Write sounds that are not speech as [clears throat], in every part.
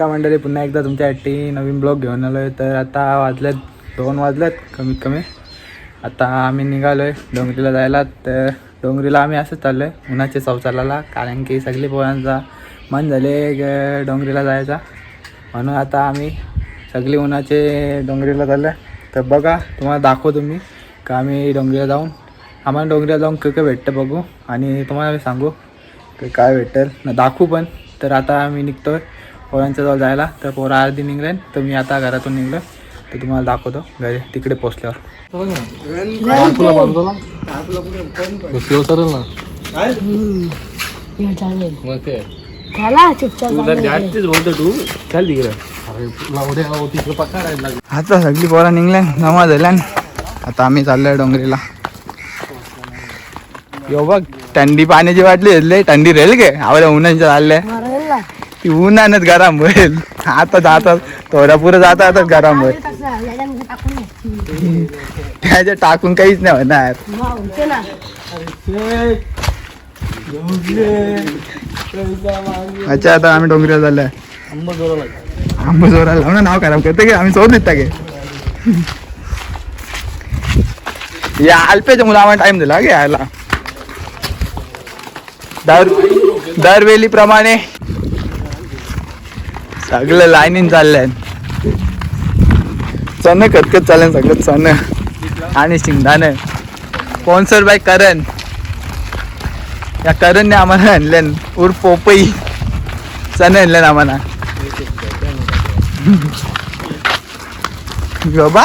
नमस्कार मंडळी पुन्हा एकदा तुमच्यासाठी नवीन ब्लॉग घेऊन आलो आहे तर आता वाजल्यात दोन वाजल्यात कमीत कमी. आता आम्ही निघालो आहे डोंगरीला जायला. तर डोंगरीला आम्ही असंच चाललो आहे उन्हाच्या चौचालाला कारण की सगळी पोरांचा मन झाले ग- डोंगरीला जायचा. म्हणून आता आम्ही सगळी उन्हाचे डोंगरीला चाललं आहे तर बघा तुम्हाला दाखवतो मी का आम्ही डोंगरीला जाऊन आम्हाला डोंगरीला जाऊन काय काय भेटतं बघू. आणि तुम्हाला मी सांगू की काय भेटेल ना दाखवू पण. तर आता आम्ही निघतो आहे पोरांच्या जवळ जायला. तर पोरा अर्धी निघले तर मी आता घरातून निघलो तर तुम्हाला दाखवतो. घरी तिकडे पोचल्यावर. झाला चुपचाप आता सगळी पोरा निघल्या नवा झाल्या आता आम्ही चाललोय डोंगरीला. यो बघ थंडी पाण्याची वाटली थंडी राहील गे. आवड्या उन्हाच्या ना ती उन्हानच गरम होईल. आता जातात थोड्या पुढे जाता आता गरम होईल. टाकून त्याच्या टाकून काहीच नाही होणार. अच्छा आता आम्ही डोंगरीला झाल्या आंबा जोराला लावून नाव खराब करते की आम्ही सोड देता गे या अल्पेच्या मुलं आम्हाला टाइम दिला गे यायला. दर दरवेली प्रमाणे सगळं लाईनीन चाललंय. चण खतखत चाललंय सगळं चण आणि शिंगदाणे. स्पॉन्सर बाय करण या करणने आम्हाला आणलं उर पोपई. चण आणलं आम्हाला. बाबा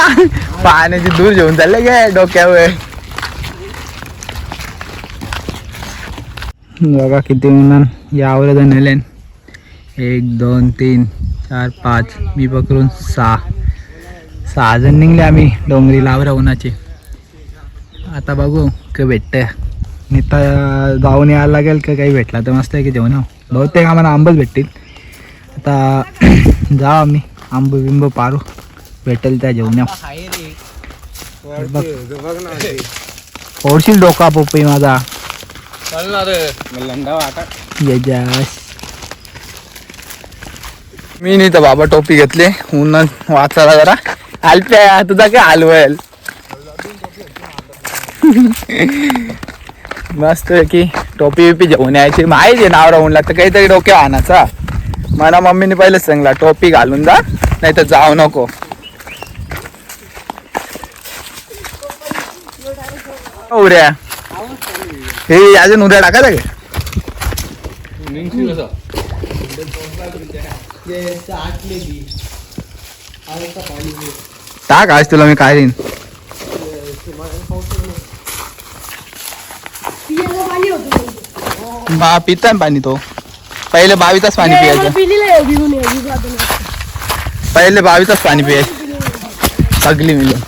पाण्याची दूर घेऊन चालले गे डोक्यावर. बघा किती म्हणून यावर जण नेलेन एक दोन तीन चार पाच. मी पकडून सहा. सहा जण निघले आम्ही डोंगरी लावरा उन्हाचे. आता बघू काय भेटतंय. निता जाऊन यायला लागेल का काही भेटला तर मस्त आहे की जेवण. बहुतेक आम्हाला आंबच भेटतील. आता [clears throat] जाऊ आम्ही. आंब बिंब पारू. भेटेल त्या जेवण ओढशील डोका पोपई माझा. मी नाही तर बाबा टोपी घेतली. ऊन वाचायला जरा. आलप्या तुझा काय आलवेल मस्त की टोपी बिपी घेऊन यायची. माहिती आहे नावरा ऊन लागतं. काहीतरी डोक्या आणायचा. मला मम्मीने पहिलेच सांगला टोपी घालून जा नाही तर जाऊ नको. उद्या हे अजून उद्या टाकायला का? टाक आज तुला मी काय देईन. बा पिता ना पाणी तो. पहिले बावीचाच पाणी पियायचं. पहिले बावीचाच पाणी पियायचं. सगळी मिळून.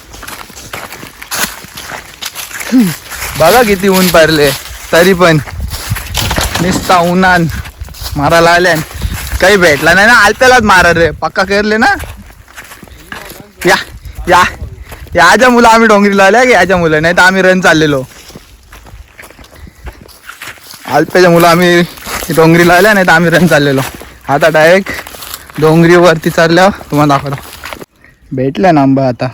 बघा किती ऊन पडले. तरी पण निसता उन्हान मारायला आल्या काही भेटला नाही ना आलत्यालाच मारा रे. पक्का करले ना? या या. याच्या मुलं आम्ही डोंगरीला आल्या की याच्या मुलं? नाही तर आम्ही रन चाललेलो. अल्प्याच्या मुलं आम्ही डोंगरीला आल्या नाही तर आम्ही रन चाललेलो. आता डायरेक्ट डोंगरीवरती चालल्यावर तुम्हाला दाखवतो. भेटल्या ना आंबा आता.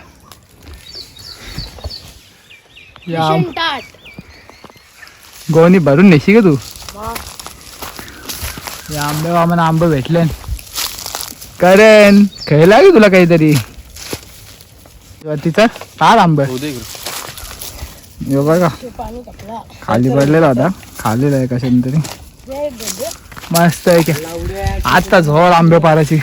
गोणी भरून नेशी का तू? या आंबे आम्हाला आंबे भेटले. करेन. खेळला की तुला काहीतरी? तिचा फार आंब. यो बघा. खाली पडलेला होता खालीला आहे कशाने तरी. मस्त आहे की. आता झोळ आंबे पाराची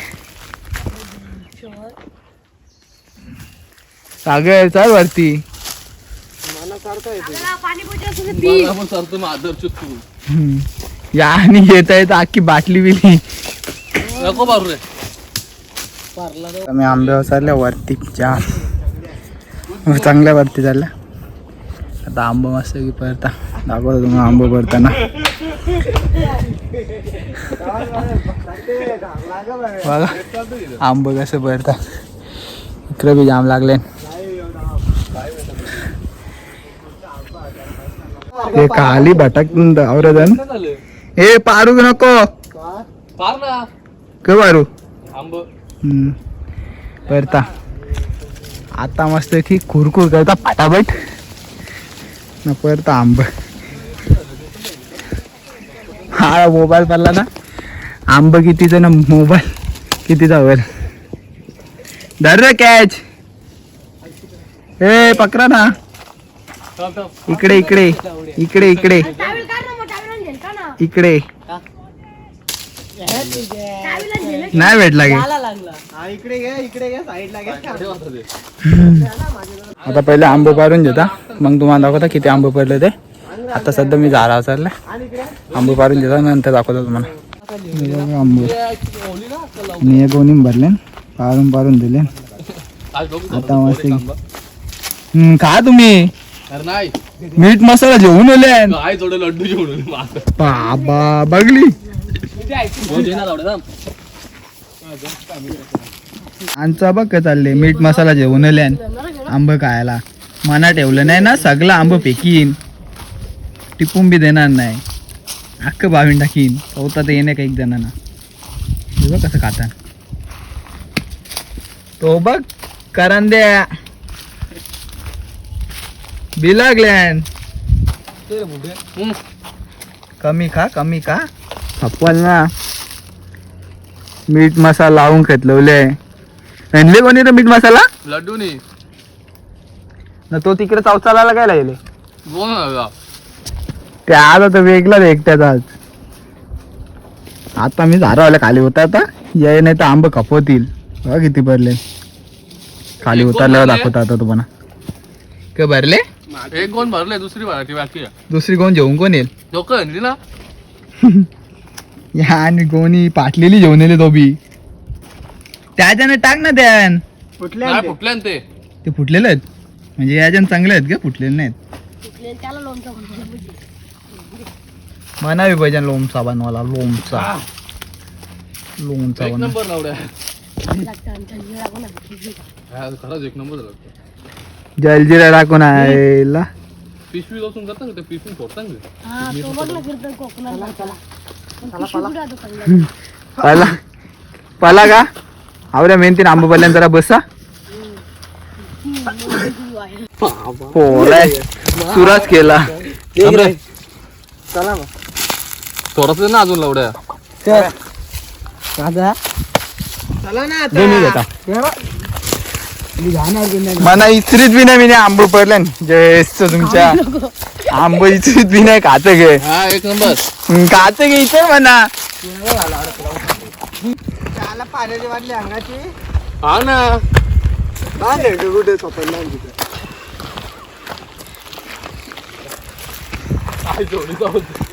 सागर चल वरती. आपल्याला या आणि येत आहे तर अख्खी बाटली बिली. मी आंब्यावर चालल्या वरती जाम चांगल्या वरती चालल्या आता आंबा मस्त की परता. दाखवतो तुम्हाला आंबा भरताना बघा आंब कसं भरता इकडे बी जाम लागले. हे खाली भटकून आवरदन हे पारू नको? पार ना. क पारू आंब हम्म. परता आता मस्त की खुरखुर करता पाटापट. न परता आंब. हा मोबाईल पडला ना. आंब कितीचा ना मोबाईल कितीचा वर धर रे कॅच. ए पकरा ना. इकडे इकडे. इकडे इकडे टावेल काढ ना मग टावेल आणेल का ना इकडे. नाही भेटला गे आता पहिले आंबे पारून देता. मग तुम्हाला दाखवता किती आंबे पडले ते. आता सध्या मी झाडा चाललाय. आंबे पारून देता नंतर दाखवतो तुम्हाला. आंबे. मी हे गोणी भरले पारून पारून दिले [laughs] आता मस्त हम्म, खा तुम्ही. मीठ मसाला जेवून आले काय थोडं लड्डू बाबा बघली. आमचा बघ का चालले मीठ मसाला जेवून आले आंब खायला. मना ठेवलं नाही ना सगळं आंब फेकीन. टिपून बी देणार नाही. अख्खं बावीन टाकीन. चौथा तर येणे का एक जणांना? बघ कसं खाता तो बघ करंद्या. बिलागल्यान. कमी खा कमी खा. खपवाल ना मीठ मसाला लावून खेतलवले आणले कोणी रे मीठ मसाला? लड्डू नाही ना तो तिकडे चौचाला काय लागले? आला? ते आज आता वेगळाच एकट्याचा आज. आता मी झाडावाल्या खाली होता आता. ये नाही तर आंब खपवतील. बघा किती भरले. खाली उतरल्यावर दाखवता आता तुम्हाला. का भरले? एक कोण भरले दुसरी भरायची बाकी आहे. दुसरी कोण जेवून कोण येईल? लोक आणली ना या आणि कोणी पाटलेली जेवण येले तो बी त्याच्याने टाक ना त्यान. नाही फुटले ना ते. ते फुटलेले आहेत? म्हणजे याच्यानं चांगले आहेत का फुटलेले नाहीत. कुठले त्याला लोणचं म्हणतो म्हणावी पाहिजे लोमचा बनवाला लोमचा लोमचा एक बनवा नंबर लावड्या लागतं लागून खरंच एक नंबर झाला जलजिरा टाकून आयला. पिशवी लसून करता का ते पिशवी फोडता ना? हा तो बघ ना? पाला. पाला का? आवड्या मेहनतीने आंबा पडल्यान जरा बसा. ती लोणचं आहे. पोराय सुराच केला थोडंसं दे ना अजून लावड्या. मना इस्त्रीत बी नाही. मी आंब पडल्यान जयस तुमच्या आंब इस्त्रीत बी नाही खात गे हा एक नंबर. हम्म, खात गे इथे म्हणा. हा ना. होता.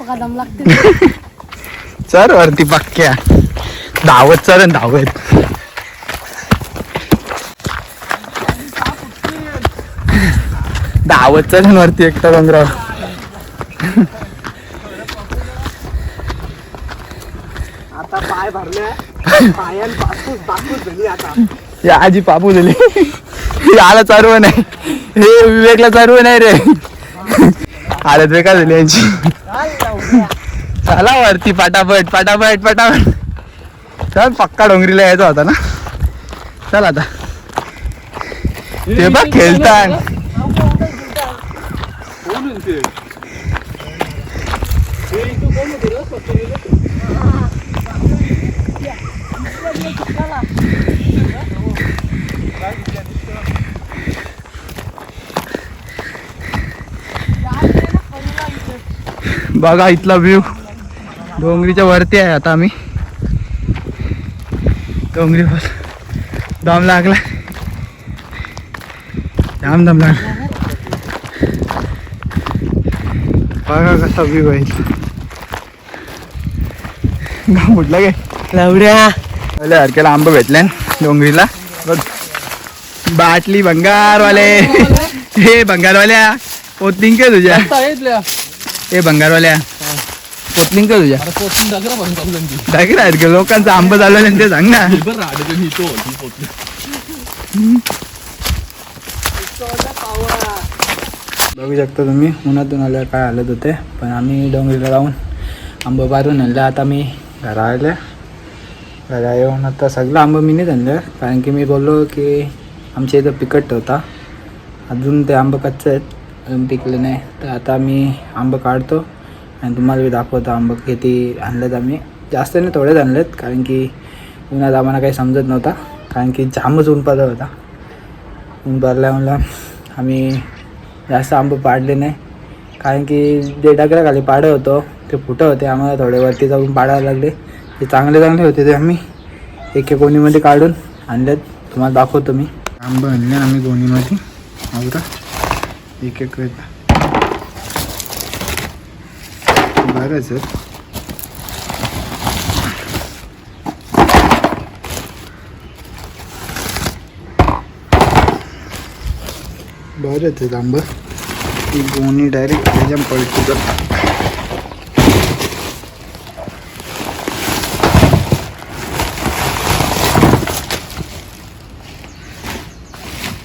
पका दम लागते. [laughs] चर वरती पक्क्या धावत आणि धावत धावत चल आणि वरती एकटा डोंगरावर. या आजी पापू झाली. याला चालू नाही. हे विवेकला चालू नाही रे. हालत बेकार झाली यांची. चला वरती पटापट पटापट पटापट. चल पक्का डोंगरीला यायचा होता ना. चल आता. ते बघ खेळता बघा इथला व्ह्यू डोंगरीच्या वरती आहे आता आम्ही. डोंगरीवर दम लागला जाम दम लागला बघा कसा व्ह्यू आहे. गाव कुठला काय लावड्या हरकेला आंबा भेटले डोंगरीला बघ बाटली भंगारवाले हे। भंगारवाल्या पोतलिंग काय तुझ्या. ए भंगारवाल्या पोतलिंग का तुझ्या अरे पोचून डगरा भरून आहेत का लोकांचा आंबा चालवलं ते सांग ना. हे बरं राहते ते मी तो होती पोचली. बघू शकता तुम्ही उन्हातून आल्यावर काय हालत होते पण आम्ही डोंगरीला जाऊन आंबं बारून आणलं. आता मी घरा आले घरा येऊन आता सगळं आंबं मी नाही आणलं कारण की मी बोललो की आमच्या इथं पिकट होता. अजून ते आंबं कच्चे आहेत अजून पिकले नाही. तर आता मी आंबं काढतो. आणि तुम्हाला मी दाखवतो आंबं किती आणलेत आम्ही. जास्त नाही थोडेच आणलेत कारण की उन्हात आम्हाला काही समजत नव्हता कारण की जामच ऊन पडला होता. ऊन भरल्यामुळं आम्ही जास्त आंब पाडले नाही. कारण की जे डगऱ्याखाली पाडं होतं ते फुटं होते आम्हाला थोडे वरती जाऊन पाडायला लागले. ते चांगले चांगले होते ते आम्ही. एके कोणीमध्ये गोणीमध्ये काढून आणलेत. तुम्हाला दाखवतो मी. आंबं आणले आम्ही गोणीमध्ये आवरा एक एक वेळ बरंच आहेत बरंच आहेत आंबं ती गोणी डायरेक्ट त्याच्या पलटी तर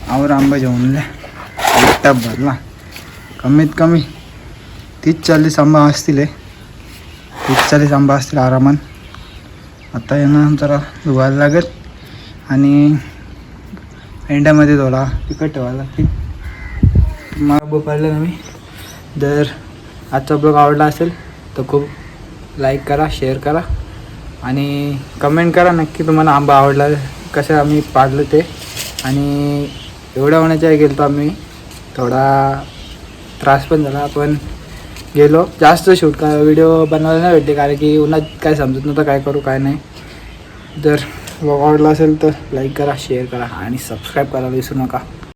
आवर आंबा जेवणले एक टप भरला कमीत कमी तीस चाळीस आंबा असतील हे तीस आंबा असतील आरामात. आता यांना जरा धुवायला लागेल. आणि अंड्यामध्ये थोडा तिखट ठेवायला लागतील. मग पाहिलं ना मी? जर आजचा ब्लॉग आवडला असेल तर खूप लाईक करा शेअर करा. आणि कमेंट करा नक्की तुम्हाला आंबा आवडला कसं आम्ही पाडलं ते. आणि एवढ्या होण्याच्या गेलो तर आम्ही थोडा त्रास पण झाला. पण गेलो. जास्त शूट का व्हिडिओ बनवायला नाही भेटले कारण की उन्हात काय समजत नव्हतं काय करू काय नाही. जर आवडला असेल तर लाईक करा शेअर करा आणि सबस्क्राईब करायला विसरू नका.